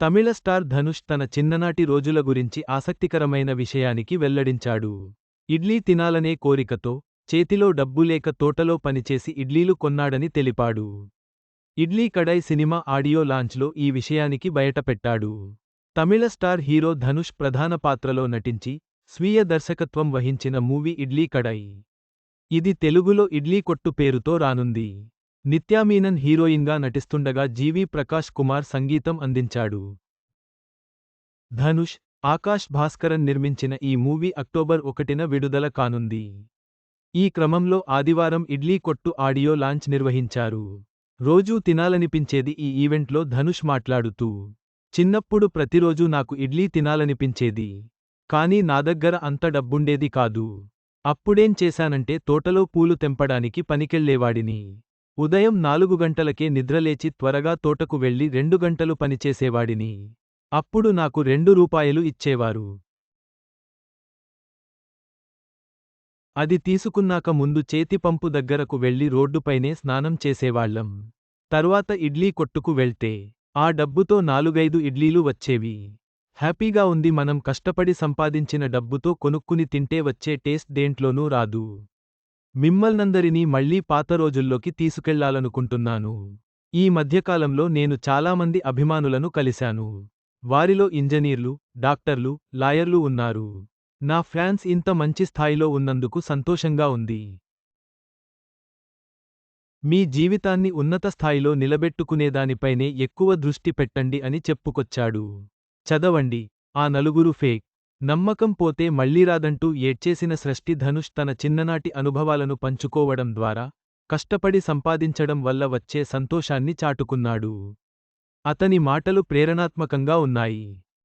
తమిళ star Dhanush తన చిన్ననాటి రోజుల గురించి ఆసక్తికరమైన విషయానికి వెల్లడించాడు. ఇడ్లీ తినాలనే కోరికతో చేతిలో డబ్బు లేక తోటలో పనిచేసి ఇడ్లీలు కొన్నాడని తెలిపాడు. ఇడ్లీ కడాయ్ సినిమా ఆడియో లాంచ్లో ఈ విషయానికి బయటపెట్టాడు. తమిళ స్టార్ హీరో ధనుష్ ప్రధాన పాత్రలో నటించి స్వీయ దర్శకత్వం వహించిన మూవీ ఇడ్లీ కడై ఇది తెలుగులో ఇడ్లీ కొట్టు పేరుతో రానుంది. నిత్యామీనన్ హీరోయిన్గా నటిస్తుండగా జీవి ప్రకాష్ కుమార్ సంగీతం అందించాడు. ధనుష్ ఆకాష్ భాస్కరన్ నిర్మించిన ఈ మూవీ అక్టోబర్ ఒకటిన విడుదల కానుంది. ఈ క్రమంలో ఆదివారం ఇడ్లీ కొట్టు ఆడియో లాంచ్ నిర్వహించారు. రోజూ తినాలనిపించేది ఈ ఈవెంట్లో ధనుష్ మాట్లాడుతూ చిన్నప్పుడు ప్రతిరోజూ నాకు ఇడ్లీ తినాలనిపించేది. కానీ నా దగ్గర అంత డబ్బుండేది కాదు. అప్పుడేం చేశానంటే తోటలో పూలు తెంపడానికి పనికెళ్ళేవాడిని ఉదయం నాలుగు గంటలకే నిద్రలేచి త్వరగా తోటకు వెళ్ళి రెండు గంటలు పనిచేసేవాడిని. అప్పుడు నాకు రెండు రూపాయలు ఇచ్చేవారు. అది తీసుకున్నాక ముందు చేతిపంపు దగ్గరకు వెళ్ళి రోడ్డుపైనే స్నానం చేసేవాళ్ళం తరువాత ఇడ్లీ కొట్టుకు వెళ్తే ఆ డబ్బుతో నాలుగైదు ఇడ్లీలు వచ్చేవి. హ్యాపీగా ఉంది మనం కష్టపడి సంపాదించిన డబ్బుతో కొనుక్కుని తింటే వచ్చే టేస్ట్ దేంట్లోనూ రాదు. మిమ్మల్నందరినీ మళ్ళీ పాత రోజుల్లోకి తీసుకెళ్ళాలనుకుంటున్నాను. ఈ మధ్యకాలంలో నేను చాలామంది అభిమానులను కలిశాను. వారిలో ఇంజనీర్లు డాక్టర్లు లాయర్లు ఉన్నారు. నా ఫ్యాన్స్ ఇంత మంచి స్థాయిలో ఉన్నందుకు సంతోషంగా ఉంది. మీ జీవితాన్ని ఉన్నత స్థాయిలో నిలబెట్టుకునేదానిపైనే ఎక్కువ దృష్టి పెట్టండి అని చెప్పుకొచ్చాడు. చదవండి ఆ నలుగురు ఫేక్ నమ్మకం పోతే మళ్ళీరాదంటూ ఏడ్చేసిన సృష్టి ధనుష్ తన చిన్ననాటి అనుభవాలను పంచుకోవడం ద్వారా కష్టపడి సంపాదించడం వల్ల వచ్చే సంతోషాన్ని చాటుకున్నాడు. అతని మాటలు ప్రేరణాత్మకంగా ఉన్నాయి.